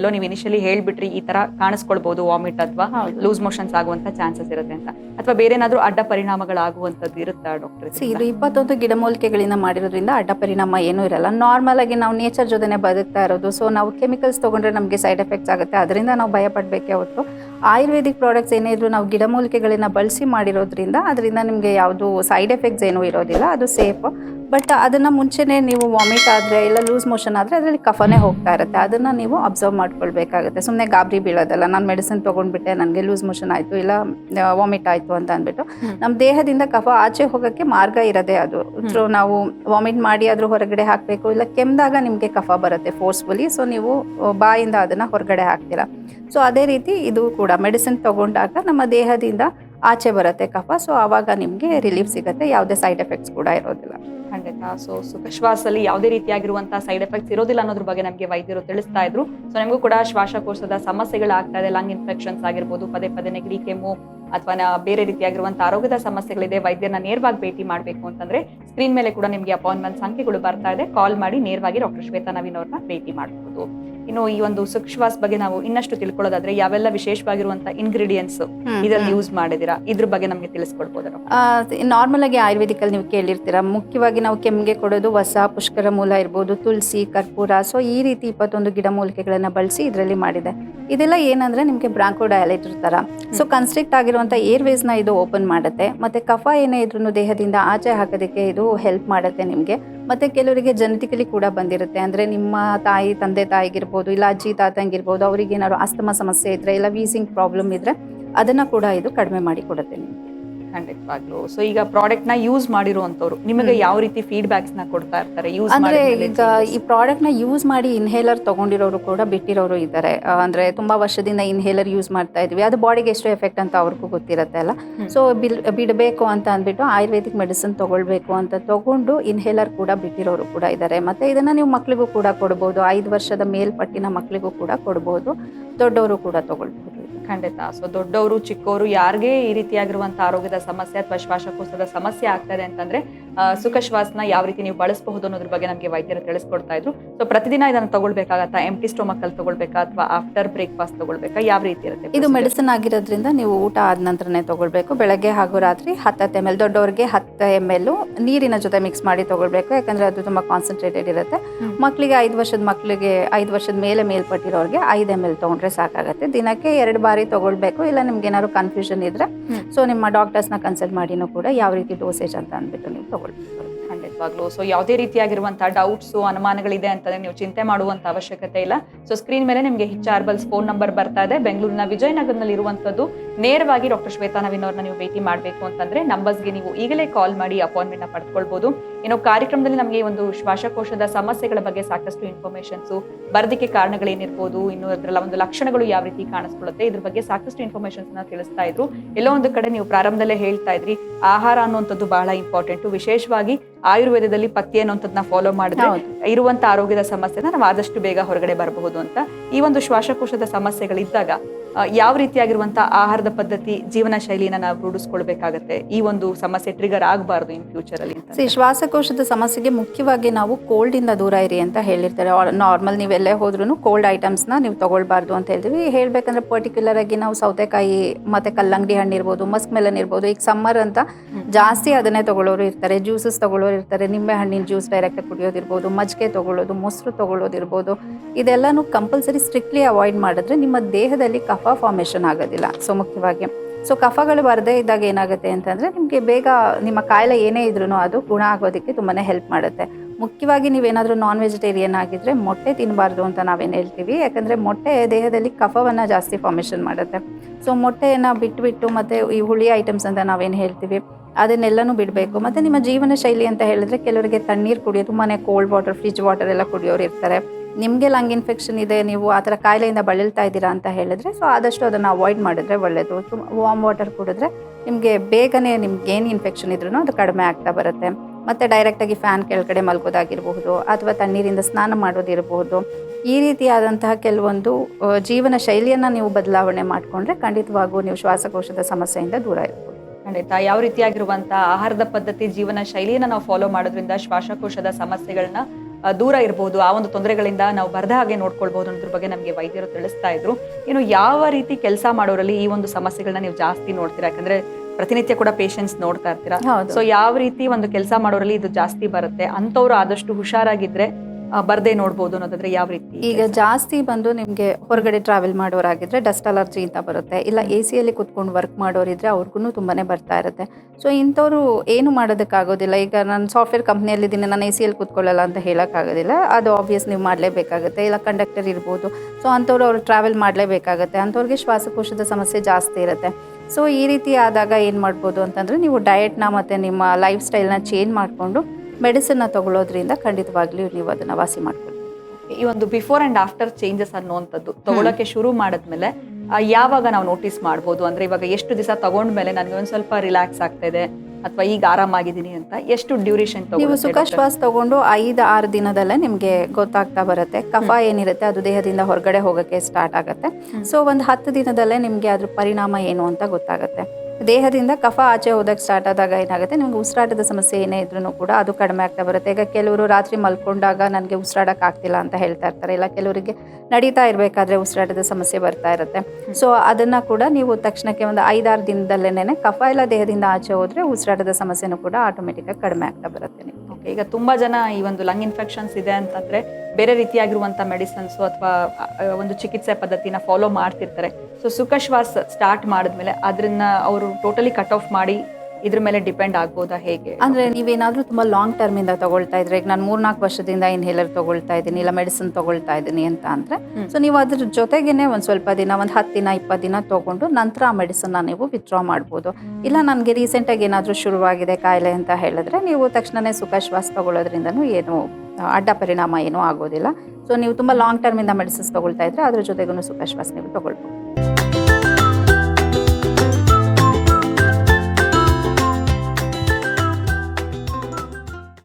ಎಲ್ಲೋ ನೀವು ಇನಿಷಿಯಲಿ ಹೇಳ್ಬಿಟ್ರಿ ಈ ತರ ಕಾಣಿಸ್ಕೊಳ್ಬಹುದು ವಾಮಿಟ್ ಅಥವಾ ಲೂಸ್ ಮೋಷನ್ಸ್ ಆಗುವಂತ ಚಾನ್ಸಸ್ ಇರುತ್ತೆ ಅಂತ. ಅಥವಾ ಬೇರೆ ಏನಾದ್ರೂ ಅಡ್ಡ ಪರಿಣಾಮಗಳಾಗುವಂತದ್ದು ಇರುತ್ತಾ ಡಾಕ್ಟರ್ ಇದು ಇಪ್ಪತ್ತೊಂದು ಗಿಡಮೂಲಿಕೆಗಳಿಂದ ಮಾಡಿರೋದ್ರಿಂದ ಅಡ್ಡ ಪರಿಣಾಮ ಏನೂ ಇರಲ್ಲ. ನಾರ್ಮಲ್ ಆಗಿ ನಾವು ನೇಚರ್ ಜೊತೆ ಬದುಕ್ತಾ ಇರೋದು. ಸೊ ನಾವು ಕೆಮಿಕಲ್ಸ್ ತಗೊಂಡ್ರೆ ನಮಗೆ ಸೈಡ್ ಎಫೆಕ್ಟ್ಸ್ ಆಗುತ್ತೆ. ಅದರಿಂದ ನಾವು ಭಯ ಪಡಬೇಕೇ ಹೊರತು ಆಯುರ್ವೇದಿಕ್ ಪ್ರಾಡಕ್ಟ್ಸ್ ಏನೇ ಇದ್ರು ನಾವು ಗಿಡಮೂಲಿಕೆಗಳನ್ನ ಬಳಸಿ ಮಾಡಿರೋದ್ರಿಂದ ಅದರಿಂದ ನಿಮಗೆ ಯಾವುದು ಸೈಡ್ ಎಫೆಕ್ಟ್ಸ್ ಏನೂ ಇರೋದಿಲ್ಲ ಅದು ಸೇಫ್ ಬಟ್ ಅದನ್ನು ಮುಂಚೆನೇ ನೀವು ವಾಮಿಟ್ ಆದರೆ ಇಲ್ಲ ಲೂಸ್ ಮೋಷನ್ ಆದರೆ ಅದರಲ್ಲಿ ಕಫನೇ ಹೋಗ್ತಾ ಇರುತ್ತೆ. ಅದನ್ನು ನೀವು ಅಬ್ಸರ್ವ್ ಮಾಡ್ಕೊಳ್ಬೇಕಾಗುತ್ತೆ. ಸುಮ್ಮನೆ ಗಾಬರಿ ಬೀಳೋದಲ್ಲ ನಾನು ಮೆಡಿಸಿನ್ ತೊಗೊಂಡ್ಬಿಟ್ಟೆ ನನಗೆ ಲೂಸ್ ಮೋಷನ್ ಆಯಿತು ಇಲ್ಲ ವಾಮಿಟ್ ಆಯಿತು ಅಂತ ಅಂದ್ಬಿಟ್ಟು ನಮ್ಮ ದೇಹದಿಂದ ಕಫ ಆಚೆ ಹೋಗೋಕ್ಕೆ ಮಾರ್ಗ ಇರೋದೇ ಅದು. ಥ್ರೂ ನಾವು ವಾಮಿಟ್ ಮಾಡಿ ಆದರೂ ಹೊರಗಡೆ ಹಾಕಬೇಕು ಇಲ್ಲ ಕೆಮ್ಮಿದಾಗ ನಿಮಗೆ ಕಫ ಬರುತ್ತೆ ಫೋರ್ಸ್ಫುಲಿ ಸೊ ನೀವು ಬಾಯಿಂದ ಅದನ್ನು ಹೊರಗಡೆ ಹಾಕ್ತೀರಾ. ಸೊ ಅದೇ ರೀತಿ ಇದು ಕೂಡ ಮೆಡಿಸಿನ್ ತಗೊಂಡಾಗ ನಮ್ಮ ದೇಹದಿಂದ ಆಚೆ ಬರುತ್ತೆ ಕಫ. ಸೊ ಆವಾಗ ನಿಮಗೆ ರಿಲೀಫ್ ಸಿಗುತ್ತೆ. ಯಾವುದೇ ಸೈಡ್ ಎಫೆಕ್ಟ್ಸ್ ಕೂಡ ಇರೋದಿಲ್ಲ. ಖಂಡಿತ. ಸೊ ಸುಖಶ್ವಾಸಲ್ಲಿ ಯಾವುದೇ ರೀತಿಯಾಗಿರುವಂತಹ ಸೈಡ್ ಎಫೆಕ್ಟ್ಸ್ ಇರೋದಿಲ್ಲ ಅನ್ನೋದ್ರ ಬಗ್ಗೆ ನಮಗೆ ವೈದ್ಯರು ತಿಳಿಸ್ತಾ ಇದ್ರು. ಸೊ ನಮಗೂ ಕೂಡ ಶ್ವಾಸಕೋಶದ ಸಮಸ್ಯೆಗಳಾಗ್ತಾ ಇದೆ. ಲಂಗ್ ಇನ್ಫೆಕ್ಷನ್ಸ್ ಆಗಿರ್ಬೋದು, ಪದೇ ಪದೇ ನೆಗಡಿ, ಕೆಮ್ಮು ಅಥವಾ ಬೇರೆ ರೀತಿಯಾಗಿರುವಂತಹ ಆರೋಗ್ಯದ ಸಮಸ್ಯೆಗಳಿದೆ. ವೈದ್ಯರನ್ನ ನೇರವಾಗಿ ಭೇಟಿ ಮಾಡಬೇಕು ಅಂತಂದ್ರೆ ಸ್ಕ್ರೀನ್ ಮೇಲೆ ಕೂಡ ನಿಮಗೆ ಅಪಾಯಿಂಟ್ಮೆಂಟ್ ಸಂಖ್ಯೆಗಳು ಬರ್ತಾ ಇದೆ. ಕಾಲ್ ಮಾಡಿ ನೇರವಾಗಿ ಡಾಕ್ಟರ್ ಶ್ವೇತಾ ನವೀನ್ ಅವ್ರನ್ನ ಭೇಟಿ ಮಾಡಬಹುದು ಇನ್ನು ಈ ಒಂದು ಸುಖಶ್ವಾಸ್ ಬಗ್ಗೆ ನಾವು ಇನ್ನಷ್ಟು ತಿಳ್ಕೊಳ್ಳೋದಾದ್ರೆ ಯಾವೆಲ್ಲ ವಿಶೇಷವಾಗಿರುವಂತಹ ಇಂಗ್ರೀಡಿಯೆಂಟ್ಸ್ ಇದರಲ್ಲಿ ಯೂಸ್ ಮಾಡಿದಿರಾ ಇದ್ರ ಬಗ್ಗೆ ನಮಗೆ ತಿಳಿಸ್ಕೊಡ್ಬೋದಾ ನಾರ್ಮಲ್ ಆಗಿ ಆಯುರ್ವೇದಿಕಲ್ಲಿ ನೀವು ಕೇಳಿರ್ತೀರಾ ಮುಖ್ಯವಾಗಿ ನಾವು ಕೆಮ್ಮಿಗೆ ಕೊಡೋದು ಹೊಸ ಪುಷ್ಕರ ಮೂಲ ಇರ್ಬೋದು ತುಳಸಿ ಕರ್ಪೂರ ಸೊ ಈ ರೀತಿ ಇಪ್ಪತ್ತೊಂದು ಗಿಡಮೂಲಿಕೆಗಳನ್ನ ಬಳಸಿ ಇದರಲ್ಲಿ ಮಾಡಿದೆ. ಇದೆಲ್ಲ ಏನಂದ್ರೆ ನಿಮಗೆ ಬ್ರಾಂಕೋ ಡಯಾಲೈಟ್ ತರ ಸೊ ಕನ್ಸ್ಟ್ರಿಕ್ಟ್ ವೇಸ್ನ ಇದು ಓಪನ್ ಮಾಡುತ್ತೆ ಮತ್ತೆ ಕಫ ಏನೇ ಇದ್ರೂ ದೇಹದಿಂದ ಆಚೆ ಹಾಕೋದಕ್ಕೆ ಇದು ಹೆಲ್ಪ್ ಮಾಡುತ್ತೆ ನಿಮಗೆ. ಮತ್ತೆ ಕೆಲವರಿಗೆ ಜೆನೆಟಿಕಲಿ ಕೂಡ ಬಂದಿರುತ್ತೆ. ಅಂದ್ರೆ ನಿಮ್ಮ ತಾಯಿ, ತಂದೆ ತಾಯಿಗಿರ್ಬೋದು, ಇಲ್ಲ ಅಜ್ಜಿ, ತಾತಂಗಿರ್ಬೋದು ಅವರಿಗೆ ಏನಾದ್ರು ಅಸ್ತಮ ಸಮಸ್ಯೆ ಇದ್ರೆ, ಇಲ್ಲ ವೀಸಿಂಗ್ ಪ್ರಾಬ್ಲಮ್ ಇದ್ರೆ, ಅದನ್ನ ಕೂಡ ಇದು ಕಡಿಮೆ ಮಾಡಿ ಕೊಡುತ್ತೆ ನಿಮ್ಗೆ. ಖಂಡಿತವಾಗ್ಲು. ಸೊ ಈಗ ಪ್ರಾಡಕ್ಟ್ನ ಯೂಸ್ ಮಾಡಿರುವಂತವ್ರು ನಿಮಗೆ ಯಾವ ರೀತಿ ಫೀಡ್ಬ್ಯಾಕ್ಸ್ನ ಕೊಡ್ತಾ ಇರ್ತಾರೆ ಯೂಸ್ ಅಂದ್ರೆ ಈಗ ಈ ಪ್ರಾಡಕ್ಟ್ನ ಯೂಸ್ ಮಾಡಿ ಇನ್ಹೇಲರ್ ತಗೊಂಡಿರೋರು ಕೂಡ ಬಿಟ್ಟಿರೋರು ಇದ್ದಾರೆ ಅಂದ್ರೆ ತುಂಬಾ ವರ್ಷದಿಂದ ಇನ್ಹೇಲರ್ ಯೂಸ್ ಮಾಡ್ತಾ ಇದ್ವಿ. ಅದು ಬಾಡಿಗೆ ಎಷ್ಟು ಎಫೆಕ್ಟ್ ಅಂತ ಅವ್ರಿಗೂ ಗೊತ್ತಿರತ್ತೆ ಅಲ್ಲ? ಸೊ ಬಿಲ್ ಬಿಡಬೇಕು ಅಂತ ಅಂದ್ಬಿಟ್ಟು ಆಯುರ್ವೇದಿಕ್ ಮೆಡಿಸಿನ್ ತಗೊಳ್ಬೇಕು ಅಂತ ತಗೊಂಡು ಇನ್ಹೇಲರ್ ಕೂಡ ಬಿಟ್ಟಿರೋರು ಕೂಡ ಇದ್ದಾರೆ ಮತ್ತೆ ಇದನ್ನ ನೀವು ಮಕ್ಕಳಿಗೂ ಕೂಡ ಕೊಡ್ಬೋದು. ಐದು ವರ್ಷದ ಮೇಲ್ಪಟ್ಟಿನ ಮಕ್ಕಳಿಗೂ ಕೂಡ ಕೊಡ್ಬೋದು. ದೊಡ್ಡವರು ಕೂಡ ತಗೊಳ್ಬಹುದು. ಖಂಡಿತ ಸೊ ದೊಡ್ಡವರು ಚಿಕ್ಕವರು ಯಾರಿಗೆ ಈ ರೀತಿಯಾಗಿರುವಂತಹ ಆರೋಗ್ಯದ ಸಮಸ್ಯೆ ಅಥವಾ ಶ್ವಾಸಕೋಶದ ಸಮಸ್ಯೆ ಆಗ್ತದೆ ಅಂತಂದ್ರೆ ಸುಖ ಶ್ವಾಸನ ಯಾವ ರೀತಿ ನೀವು ಬಳಸಬಹುದು ಅನ್ನೋದ್ರ ಬಗ್ಗೆ ನಮಗೆ ವೈದ್ಯರು ತಿಳಿಸ್ಕೊಡ್ತಾ ಇದ್ರು. ಸೊ ಪ್ರತಿದಿನ ಇದನ್ನ ತಗೊಳ್ಬೇಕಾಗತ್ತಾ? ಎಂಟಿ ಸ್ಟೋಮಕ್ ಅಲ್ಲಿ ತಗೊಳ್ಬೇಕಾ? ಅಥವಾ ಆಫ್ಟರ್ ಬ್ರೇಕ್ಫಾಸ್ಟ್ ತಗೊಳ್ಬೇಕಾ? ಯಾವ ರೀತಿ ಇರುತ್ತೆ ಇದು ಮೆಡಿಸಿನ್ ಆಗಿರೋದ್ರಿಂದ ನೀವು ಊಟ ಆದ ನಂತರನೇ ತಗೊಳ್ಬೇಕು. ಬೆಳಗ್ಗೆ ಹಾಗೂ ರಾತ್ರಿ ಹತ್ತು ಎಂ ಎಲ್ ದೊಡ್ಡವ್ರಿಗೆ ಹತ್ತು ಎಂ ಎಲ್ ನೀರಿನ ಜೊತೆ ಮಿಕ್ಸ್ ಮಾಡಿ ತಗೊಳ್ಬೇಕು. ಯಾಕಂದ್ರೆ ಅದು ತುಂಬಾ ಕಾನ್ಸಂಟ್ರೇಟೆಡ್ ಇರುತ್ತೆ. ಮಕ್ಕಳಿಗೆ ಐದು ವರ್ಷದ ಮಕ್ಕಳಿಗೆ ಐದು ವರ್ಷದ ಮೇಲೆ ಮೇಲ್ಪಟ್ಟಿರೋರಿಗೆ ಐದು ಎಂ ಎಲ್ ತಗೊಂಡ್ರೆ ಸಾಕಾಗುತ್ತೆ. ದಿನಕ್ಕೆ ಎರಡು ಬಾರಿ ತಗೊಳ್ಬೇಕು. ಇಲ್ಲ ನಿಮ್ಗೆ ಏನಾದ್ರು ಕನ್ಫ್ಯೂಷನ್ ಇದ್ರೆ. ಸೊ ನಿಮ್ಮ ಡಾಕ್ಟರ್ಸ್ನ ಕನ್ಸಲ್ಟ್ ಮಾಡಿನೂ ಕೂಡ ಯಾವ ರೀತಿ ಡೋಸೇಜ್ ಅಂತ ಅಂದ್ಬಿಟ್ಟು ನೀವು ತಗೊಳ್ಬೇಕು ಖಂಡಿತವಾಗ್ಲು. ಸೊ ಯಾವುದೇ ರೀತಿಯಾಗಿರುವಂತಹ ಡೌಟ್ಸ್ ಅನುಮಾನಗಳಿದೆ ಅಂತಂದ್ರೆ ನೀವು ಚಿಂತೆ ಮಾಡುವಂತ ಅವಶ್ಯಕತೆ ಇಲ್ಲ. ಸೊ ಸ್ಕ್ರೀನ್ ಮೇಲೆ ನಿಮಗೆ ಹಿಚ್ಚಾರ್ಬಲ್ಸ್ ಫೋನ್ ನಂಬರ್ ಬರ್ತಾ ಇದೆ. ಬೆಂಗಳೂರಿನ ವಿಜಯನಗರದಲ್ಲಿ ಇರುವಂತದ್ದು ನೇರವಾಗಿ ಡಾಕ್ಟರ್ ಶ್ವೇತಾ ನವೀನ್ ನೀವು ಭೇಟಿ ಮಾಡಬೇಕು ಅಂತಂದ್ರೆ ನಂಬರ್ಸ್ಗೆ ನೀವು ಈಗಲೇ ಕಾಲ್ ಮಾಡಿ ಅಪಾಯಿಂಟ್ಮೆಂಟ್ನ ಪಡ್ಕೊಳ್ಬಹುದು ಇನ್ನು ಕಾರ್ಯಕ್ರಮದಲ್ಲಿ ನಮಗೆ ಒಂದು ಶ್ವಾಸಕೋಶದ ಸಮಸ್ಯೆಗಳ ಬಗ್ಗೆ ಸಾಕಷ್ಟು ಇನ್ಫಾರ್ಮೇಶನ್ಸ್ ಬರದಿಕ್ಕೆ ಕಾರಣಗಳೇನಿರ್ಬೋದು, ಇನ್ನು ಅದರಲ್ಲ ಒಂದು ಲಕ್ಷಣಗಳು ಯಾವ ರೀತಿ ಕಾಣಿಸ್ಕೊಳ್ಳುತ್ತೆ, ಇದ್ರ ಬಗ್ಗೆ ಸಾಕಷ್ಟು ಇನ್ಫಾರ್ಮೇಶನ್ಸ್ನ ತಿಳಿಸ್ತಾ ಇದ್ರು. ಎಲ್ಲೋ ಒಂದು ಕಡೆ ನೀವು ಪ್ರಾರಂಭದಲ್ಲೇ ಹೇಳ್ತಾ ಇದ್ರಿ, ಆಹಾರ ಅನ್ನುವಂಥದ್ದು ಬಹಳ ಇಂಪಾರ್ಟೆಂಟ್ ವಿಶೇಷವಾಗಿ ಆಯುರ್ವೇದದಲ್ಲಿ ಪಥ್ಯ ಅನ್ನೋಂಥದ್ನ ಫಾಲೋ ಮಾಡಿದ್ರೆ. ಇರುವಂತ ಆರೋಗ್ಯದ ಸಮಸ್ಯೆನ ನಾವು ಆದಷ್ಟು ಬೇಗ ಹೊರಗಡೆ ಬರಬಹುದು ಅಂತ ಈ ಒಂದು ಶ್ವಾಸಕೋಶದ ಸಮಸ್ಯೆಗಳಿದ್ದಾಗ ಯಾವ ರೀತಿಯಾಗಿರುವಂಥ ಆಹಾರದ ಪದ್ಧತಿ ಜೀವನ ಶೈಲಿನ ನಾವು ರೂಢಿಸ್ಕೊಳ್ಬೇಕಾಗತ್ತೆ? ಈ ಒಂದು ಸಮಸ್ಯೆ ಟ್ರಿಗರ್ ಆಗಬಾರ್ದು ಇನ್ ಫ್ಯೂಚರ್ ಅಲ್ಲಿ ಸಿ ಶ್ವಾಸಕೋಶದ ಸಮಸ್ಯೆಗೆ ಮುಖ್ಯವಾಗಿ ನಾವು ಕೋಲ್ಡ್ ಇಂದ ದೂರ ಇರಿ ಅಂತ ಹೇಳಿರ್ತಾರೆ. ನಾರ್ಮಲ್ ನೀವೆಲ್ಲೇ ಹೋದ್ರೂ ಕೋಲ್ಡ್ ಐಟಮ್ಸ್ನ ನೀವು ತಗೊಳ್ಬಾರ್ದು ಅಂತ ಹೇಳ್ತೀವಿ. ಹೇಳ್ಬೇಕಂದ್ರೆ ಪರ್ಟಿಕ್ಯುಲರ್ ಆಗಿ ನಾವು ಸೌತೆಕಾಯಿ, ಮತ್ತೆ ಕಲ್ಲಂಗಡಿ ಹಣ್ಣು ಇರ್ಬೋದು ಮಸ್ಕ್ ಮೆಲನ್ ಇರ್ಬೋದು. ಈಗ ಸಮ್ಮರ್ ಅಂತ ಜಾಸ್ತಿ ಅದನ್ನೇ ತಗೊಳ್ಳೋರು ಇರ್ತಾರೆ. ಜ್ಯೂಸಸ್ ತಗೊಳ್ಳೋರು ಇರ್ತಾರೆ. ನಿಂಬೆ ಹಣ್ಣಿನ ಜ್ಯೂಸ್ ಡೈರೆಕ್ಟ್ ಕುಡಿಯೋದಿರ್ಬೋದು, ಮಜ್ಜಿಗೆ ತಗೊಳ್ಳೋದು, ಮೊಸರು ತಗೊಳ್ಳೋದಿರ್ಬೋದು. ಇದೆಲ್ಲನೂ ಕಂಪಲ್ಸರಿ ಸ್ಟ್ರಿಕ್ಟ್ಲಿ ಅವಾಯ್ಡ್ ಮಾಡಿದ್ರೆ ನಿಮ್ಮ ದೇಹದಲ್ಲಿ ಫಾರ್ಮೇಷನ್ ಆಗೋದಿಲ್ಲ. ಸೊ ಮುಖ್ಯವಾಗಿ ಸೊ ಕಫಗಳು ಬರದೇ ಇದ್ದಾಗ ಏನಾಗುತ್ತೆ ಅಂತಂದ್ರೆ ನಿಮಗೆ ಬೇಗ ನಿಮ್ಮ ಕಾಯಿಲೆ ಏನೇ ಇದ್ರೂ ಅದು ಗುಣ ಆಗೋದಕ್ಕೆ ತುಂಬಾನೇ ಹೆಲ್ಪ್ ಮಾಡುತ್ತೆ. ಮುಖ್ಯವಾಗಿ ನೀವೇನಾದರೂ ನಾನ್ ವೆಜಿಟೇರಿಯನ್ ಆಗಿದ್ರೆ ಮೊಟ್ಟೆ ತಿನ್ನಬಾರ್ದು ಅಂತ ನಾವೇನು ಹೇಳ್ತೀವಿ. ಯಾಕಂದ್ರೆ ಮೊಟ್ಟೆ ದೇಹದಲ್ಲಿ ಕಫವನ್ನ ಜಾಸ್ತಿ ಫಾರ್ಮೇಷನ್ ಮಾಡುತ್ತೆ. ಸೊ ಮೊಟ್ಟೆಯನ್ನು ಬಿಟ್ಟುಬಿಟ್ಟು ಮತ್ತೆ ಈ ಹುಳಿ ಐಟಮ್ಸ್ ಅಂತ ನಾವೇನು ಹೇಳ್ತೀವಿ, ಅದನ್ನೆಲ್ಲನೂ ಬಿಡಬೇಕು. ಮತ್ತೆ ನಿಮ್ಮ ಜೀವನ ಶೈಲಿ ಅಂತ ಹೇಳಿದ್ರೆ ಕೆಲವರಿಗೆ ತಣ್ಣೀರು ಕುಡಿಯೋದು ತುಂಬಾನೇ ಕೋಲ್ಡ್ ವಾಟರ್ ಫ್ರಿಜ್ ವಾಟರ್ ಎಲ್ಲ ಕುಡಿಯೋರು ಇರ್ತಾರೆ. ನಿಮಗೆ ಲಂಗ್ ಇನ್ಫೆಕ್ಷನ್ ಇದೆ, ನೀವು ಆ ಥರ ಕಾಯಿಲೆಯಿಂದ ಬಳಲ್ತಾ ಇದ್ದೀರಾ ಅಂತ ಹೇಳಿದ್ರೆ ಸೊ ಆದಷ್ಟು ಅದನ್ನು ಅವಾಯ್ಡ್ ಮಾಡಿದ್ರೆ ಒಳ್ಳೆಯದು ವಾಮ್ ವಾಟರ್ ಕುಡಿದ್ರೆ ನಿಮಗೆ ಬೇಗನೆ ನಿಮ್ಗೆ ಏನು ಇನ್ಫೆಕ್ಷನ್ ಇದ್ರೂ ಅದು ಕಡಿಮೆ ಆಗ್ತಾ ಬರುತ್ತೆ. ಮತ್ತು ಡೈರೆಕ್ಟಾಗಿ ಫ್ಯಾನ್ ಕೆಳಗಡೆ ಮಲ್ಗೋದಾಗಿರಬಹುದು, ಅಥವಾ ತಣ್ಣೀರಿಂದ ಸ್ನಾನ ಮಾಡೋದಿರಬಹುದು. ಈ ರೀತಿಯಾದಂತಹ ಕೆಲವೊಂದು ಜೀವನ ಶೈಲಿಯನ್ನು ನೀವು ಬದಲಾವಣೆ ಮಾಡಿಕೊಂಡ್ರೆ ಖಂಡಿತವಾಗೂ ನೀವು ಶ್ವಾಸಕೋಶದ ಸಮಸ್ಯೆಯಿಂದ ದೂರ ಇರ್ಬೋದು. ಖಂಡಿತ. ಯಾವ ರೀತಿಯಾಗಿರುವಂತಹ ಆಹಾರದ ಪದ್ಧತಿ, ಜೀವನ ಶೈಲಿಯನ್ನು ನಾವು ಫಾಲೋ ಮಾಡೋದ್ರಿಂದ ಶ್ವಾಸಕೋಶದ ಸಮಸ್ಯೆಗಳನ್ನ ದೂರ ಇರಬಹುದು ಆ ಒಂದು ತೊಂದರೆಗಳಿಂದ ನಾವು ಬರದ ಹಾಗೆ ನೋಡ್ಕೊಳ್ಬಹುದು ಅನ್ನೋದ್ರ ಬಗ್ಗೆ ನಮಗೆ ವೈದ್ಯರು ತಿಳಿಸ್ತಾ ಇದ್ರು. ಇನ್ನು ಯಾವ ರೀತಿ ಕೆಲಸ ಮಾಡೋರಲ್ಲಿ ಈ ಒಂದು ಸಮಸ್ಯೆಗಳನ್ನ ನೀವು ಜಾಸ್ತಿ ನೋಡ್ತೀರಾ? ಯಾಕಂದ್ರೆ ಪ್ರತಿನಿತ್ಯ ಕೂಡ ಪೇಷಂಟ್ಸ್ ನೋಡ್ತಾ ಇರ್ತೀರಾ? ಸೊ ಯಾವ ರೀತಿ ಒಂದು ಕೆಲಸ ಮಾಡೋರಲ್ಲಿ ಇದು ಜಾಸ್ತಿ ಬರುತ್ತೆ? ಅಂತವ್ರು ಆದಷ್ಟು ಹುಷಾರಾಗಿದ್ರೆ ಬರ್ದೇ ನೋಡ್ಬೋದು ಅನ್ನೋದಾದ್ರೆ ಯಾವ ರೀತಿ? ಈಗ ಜಾಸ್ತಿ ಬಂದು ನಿಮಗೆ ಹೊರಗಡೆ ಟ್ರಾವೆಲ್ ಮಾಡೋರಾಗಿದ್ರೆ ಡಸ್ಟ್ ಅಲರ್ಜಿ ಅಂತ ಬರುತ್ತೆ. ಇಲ್ಲ ಎ ಸಿಯಲ್ಲಿ ಕುತ್ಕೊಂಡು ವರ್ಕ್ ಮಾಡೋರಿದ್ರೆ ಅವ್ರಿಗೂ ತುಂಬಾನೇ ಬರ್ತಾ ಇರುತ್ತೆ. ಸೊ ಇಂಥವ್ರು ಏನು ಮಾಡೋದಕ್ಕಾಗೋದಿಲ್ಲ. ಈಗ ನಾನು ಸಾಫ್ಟ್ವೇರ್ ಕಂಪ್ನಿಯಲ್ಲಿದ್ದೀನಿ ನಾನು ಎ ಸಿಯಲ್ಲಿ ಕುತ್ಕೊಳ್ಳಲ್ಲ ಅಂತ ಹೇಳೋಕ್ಕಾಗೋದಿಲ್ಲ. ಅದು ಆಬ್ವಿಯಸ್ ನೀವು ಮಾಡಲೇಬೇಕಾಗುತ್ತೆ. ಇಲ್ಲ ಕಂಡಕ್ಟರ್ ಇರ್ಬೋದು. ಸೊ ಅಂಥವ್ರು ಅವ್ರು ಟ್ರಾವೆಲ್ ಮಾಡಲೇಬೇಕಾಗುತ್ತೆ. ಅಂಥವ್ರಿಗೆ ಶ್ವಾಸಕೋಶದ ಸಮಸ್ಯೆ ಜಾಸ್ತಿ ಇರುತ್ತೆ. ಸೊ ಈ ರೀತಿ ಆದಾಗ ಏನು ಮಾಡ್ಬೋದು ಅಂತಂದರೆ ನೀವು ಡಯಟ್ನ ಮತ್ತು ನಿಮ್ಮ ಲೈಫ್ ಸ್ಟೈಲ್ನ ಚೇಂಜ್ ಮಾಡಿಕೊಂಡು ಮೆಡಿಸಿನ್ನ ತಗೊಳ್ಳೋದ್ರಿಂದ ಖಂಡಿತವಾಗ್ಲೂ ನೀವು ಅದನ್ನು ವಾಸಿ ಮಾಡ್ಕೊಳ್ಳಿ. ಈ ಒಂದು ಬಿಫೋರ್ ಅಂಡ್ ಆಫ್ಟರ್ ಚೇಂಜಸ್ ಅನ್ನುವಂಥದ್ದು ತಗೊಳಕ್ಕೆ ಶುರು ಮಾಡಿದ್ಮೇಲೆ ಯಾವಾಗ ನಾವು ನೋಟಿಸ್ ಮಾಡ್ಬೋದು? ಅಂದ್ರೆ ಇವಾಗ ಎಷ್ಟು ದಿವಸ ತಗೊಂಡ್ಮೇಲೆ ನನಗೆ ಒಂದು ಸ್ವಲ್ಪ ರಿಲ್ಯಾಕ್ಸ್ ಆಗ್ತಾ ಇದೆ ಅಥವಾ ಈಗ ಆರಾಮಾಗಿದ್ದೀನಿ ಅಂತ ಎಷ್ಟು ಡ್ಯೂರೇಷನ್ ನೀವು ಸುಖ ಶ್ವಾಸ ತಗೊಂಡು ಐದು ಆರು ದಿನದಲ್ಲೇ ನಿಮಗೆ ಗೊತ್ತಾಗ್ತಾ ಬರುತ್ತೆ. ಕಫ ಏನಿರುತ್ತೆ ಅದು ದೇಹದಿಂದ ಹೊರಗಡೆ ಹೋಗೋಕ್ಕೆ ಸ್ಟಾರ್ಟ್ ಆಗುತ್ತೆ. ಸೊ ಒಂದು ಹತ್ತು ದಿನದಲ್ಲೇ ನಿಮಗೆ ಅದ್ರ ಪರಿಣಾಮ ಏನು ಅಂತ ಗೊತ್ತಾಗುತ್ತೆ. ದೇಹದಿಂದ ಕಫ ಆಚೆ ಹೋದಕ್ಕೆ ಸ್ಟಾರ್ಟ್ ಆದಾಗ ಏನಾಗುತ್ತೆ? ನಿಮ್ಗೆ ಉಸಿರಾಟದ ಸಮಸ್ಯೆ ಏನೇ ಇದ್ರೂ ಕೂಡ ಅದು ಕಡಿಮೆ ಆಗ್ತಾ ಬರುತ್ತೆ. ಈಗ ಕೆಲವರು ರಾತ್ರಿ ಮಲ್ಕೊಂಡಾಗ ನನಗೆ ಉಸಿರಾಡಕ್ಕೆ ಆಗ್ತಿಲ್ಲ ಅಂತ ಹೇಳ್ತಾ ಇರ್ತಾರೆ. ಇಲ್ಲ ಕೆಲವರಿಗೆ ನಡೀತಾ ಇರಬೇಕಾದ್ರೆ ಉಸಿರಾಟದ ಸಮಸ್ಯೆ ಬರ್ತಾ ಇರುತ್ತೆ. ಸೊ ಅದನ್ನು ಕೂಡ ನೀವು ತಕ್ಷಣಕ್ಕೆ ಒಂದು ಐದಾರು ದಿನದಲ್ಲೇನೆ ಕಫ ಎಲ್ಲ ದೇಹದಿಂದ ಆಚೆ ಹೋದರೆ ಉಸಿರಾಟದ ಸಮಸ್ಯೆನೂ ಕೂಡ ಆಟೋಮೆಟಿಕ್ಕಾಗಿ ಕಡಿಮೆ ಆಗ್ತಾ ಬರುತ್ತೆ ನಿಮ್ಗೆ. ಓಕೆ ಈಗ ತುಂಬ ಜನ ಈ ಒಂದು ಲಂಗ್ ಇನ್ಫೆಕ್ಷನ್ಸ್ ಇದೆ ಅಂತಂದರೆ ಬೇರೆ ರೀತಿಯಾಗಿರುವಂಥ ಮೆಡಿಸನ್ಸ್ ಅಥವಾ ಒಂದು ಚಿಕಿತ್ಸೆ ಪದ್ಧತಿನ ಫಾಲೋ ಮಾಡ್ತಿರ್ತಾರೆ. ಸೊ ಸುಖ ಶ್ವಾಸ ಸ್ಟಾರ್ಟ್ ಮಾಡಿದ್ಮೇಲೆ ಅದರಿಂದ ಅವರು ಟೋಟಲಿ ಕಟ್ ಆಫ್ ಮಾಡಿ ಇದ್ರ ಮೇಲೆ ಡಿಪೆಂಡ್ ಆಗ್ಬೋದಾ ಹೇಗೆ? ಅಂದ್ರೆ ನೀವೇನಾದ್ರೂ ತುಂಬಾ ಲಾಂಗ್ ಟರ್ಮ್ ಇಂದ ತಗೊಳ್ತಾ ಇದ್ರೆ ಈಗ ನಾನು ಮೂರ್ನಾಲ್ಕು ವರ್ಷದಿಂದ ಇನ್ಹೇಲರ್ ತಗೊಳ್ತಾ ಇದ್ದೀನಿ ಇಲ್ಲ ಮೆಡಿಸಿನ್ ತಗೊಳ್ತಾ ಇದ್ದೀನಿ ಅಂತ ಅಂದ್ರೆ. ಸೊ ನೀವು ಅದ್ರ ಜೊತೆಗೇನೆ ಒಂದ್ ಸ್ವಲ್ಪ ದಿನ ಒಂದ್ ಹತ್ತು ದಿನ ಇಪ್ಪತ್ತು ದಿನ ತಗೊಂಡು ನಂತರ ಆ ಮೆಡಿಸಿನ್ ನೀವು ವಿತ್ಡ್ರಾ ಮಾಡ್ಬೋದು. ಇಲ್ಲ ನನಗೆ ರೀಸೆಂಟಾಗಿ ಏನಾದರೂ ಶುರುವಾಗಿದೆ ಕಾಯಿಲೆ ಅಂತ ಹೇಳಿದ್ರೆ ನೀವು ತಕ್ಷಣನೇ ಸುಖ ಶ್ವಾಸ ತಗೊಳ್ಳೋದ್ರಿಂದನೂ ಏನು ಅಡ್ಡ ಪರಿಣಾಮ ಏನೂ ಆಗೋದಿಲ್ಲ. ಸೊ ನೀವು ತುಂಬ ಲಾಂಗ್ ಟರ್ಮಿಂದ ಮೆಡಿಸಿನ್ಸ್ ತಗೊಳ್ತಾ ಇದ್ರೆ ಅದ್ರ ಜೊತೆಗೂ ಸುಖ ಶ್ವಾಸ ನೀವು ತಗೊಳ್ಬೋದು.